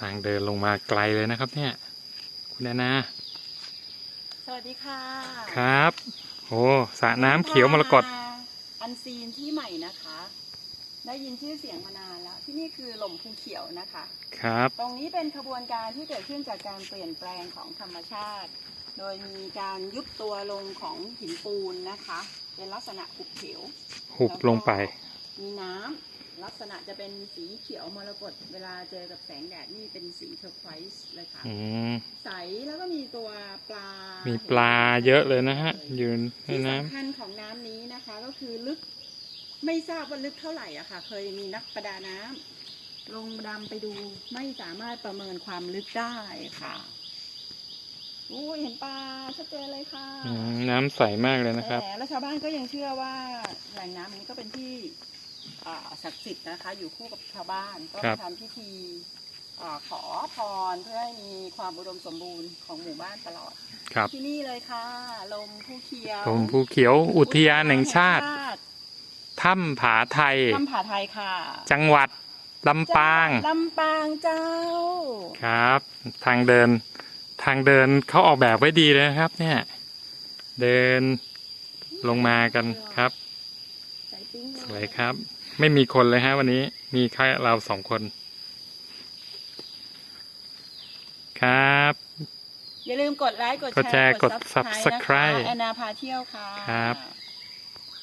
ทางเดินลงมาไกลเลยนะครับ เนี่ย คุณแอนนาสวัสดีค่ะครับโอ้สระน้ำเขียวมรกตอันซีนที่ใหม่นะคะ ได้ยินชื่อเสียงมานานแล้ว ที่นี่คือหล่มภูเขียวนะคะ ครับ ตรงนี้เป็นขบวนการที่เกิดขึ้นจากการเปลี่ยนแปลงของธรรมชาติ โดยมีการยุบตัวลงของหินปูนนะคะ เป็นลักษณะหุบเขียวหุบลงไป มีน้ำ ลักษณะจะเป็นสีเขียวมรกตเวลาเจอกับแสงแดดนี่เป็นสีเทอร์ไควส์เลยค่ะอืมใสแล้วก็มีตัวปลา มีมีปลาเยอะเลยนะฮะยืนในที่น้สำคัญของน้ำนี้นะคะ ก็คือลึกไม่ทราบว่าลึกเท่าไหร่อะค่ะ เคยมีนักประดาน้ำลงดำไปดูไม่สามารถประเมินความลึกได้ค่ะอู้ยเห็นปลาชัดเจนเลยค่ะำอืมน้ำใสมากเลยนะครับ แหมแล้วชาวบ้านก็ยังเชื่อว่าแหล่งน้ำนี้ก็เป็นที่ อ่าศักดิ์สิทธิ์นะคะ อยู่คู่กับชาวบ้านก็ครับ ทำพิธีอาขอพรเพื่อให้มีความอุดมสมบูรณ์ของหมู่บ้านตลอด ครับที่นี่เลยค่ะ ลมภูเขียวตรงภูเขียวอุทยานแห่งชาติถ้ำผาไทยถ้ำผาไทยค่ะจังหวัดลำปาง ลำปางเจ้า ครับ ทางเดินทางเดินเขาออกแบบไว้ดีเลยนะครับ เนี่ย เดินลงมากันครับใส่ปิ้งสวยครับ ไม่มีคนเลยฮะวันนี้ มีแค่เราสองคน ครับ อย่าลืมกดไลค์กดกดแชร์กด Subscribe นะคะ Subscribe แอนนาพาเที่ยวค่ะ ครับ